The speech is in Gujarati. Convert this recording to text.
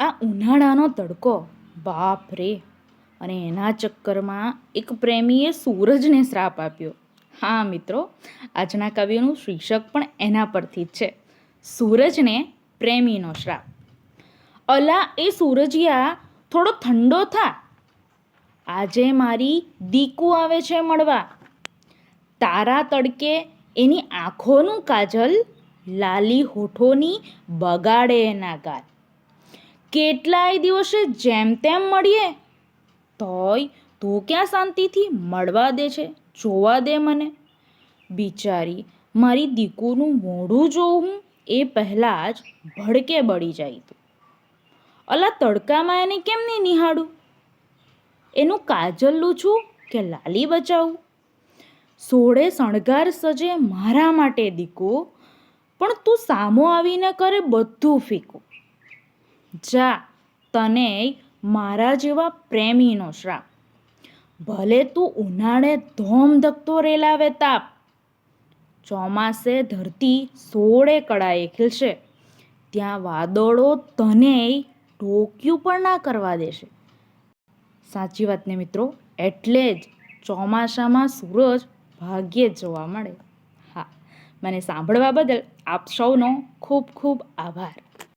આ ઉનાળાનો તડકો. બાપ રે. અને એના ચક્કરમાં એક પ્રેમીએ સૂરજને શ્રાપ આપ્યો. હા, મિત્રો, આજના કાવ્યનું શીર્ષક પણ એના પરથી જ છે. સૂરજને પ્રેમીનો શ્રાપ. અલા, એ સૂરજિયા, થોડો ઠંડો થા. આજે મારી દીકુ આવે છે મળવા. તારા તડકે એની આંખોનું કાજલ લાલી હોઠોની બગાડે એના ગાલ કેટલાય દિવસે જેમ તેમ મળીએ, તોય તું ક્યાં શાંતિથી મળવા દે છે, જોવા દે મને. બિચારી, મારી દીકુનું મોઢું જોઉં હું એ પહેલાં જ ભડકે બળી જાય તું. અલા તડકામાં એને કેમ નહીં નિહાળું? એનું કાજલ લૂછું કે લાલી બચાવું? સોળે શણગાર સજે મારા માટે દીકુ, પણ તું સામો આવીને કરે બધું ફીકું. જા, તને મારા જેવા પ્રેમીનો શ્રાપ. ભલે તું ઉનાળે ધોમ ધકતો રેલાવે તાપ. ચોમાસે ધરતી સોળે કળાએ ખીલશે. ત્યાં વાદળો તને ટોક્યું પણ ના કરવા દેશે. સાચી વાત ને મિત્રો, એટલે જ ચોમાસામાં સૂરજ ભાગ્યે જ જોવા મળે. હા, મને સાંભળવા બદલ આપ સૌનો ખૂબ ખૂબ આભાર.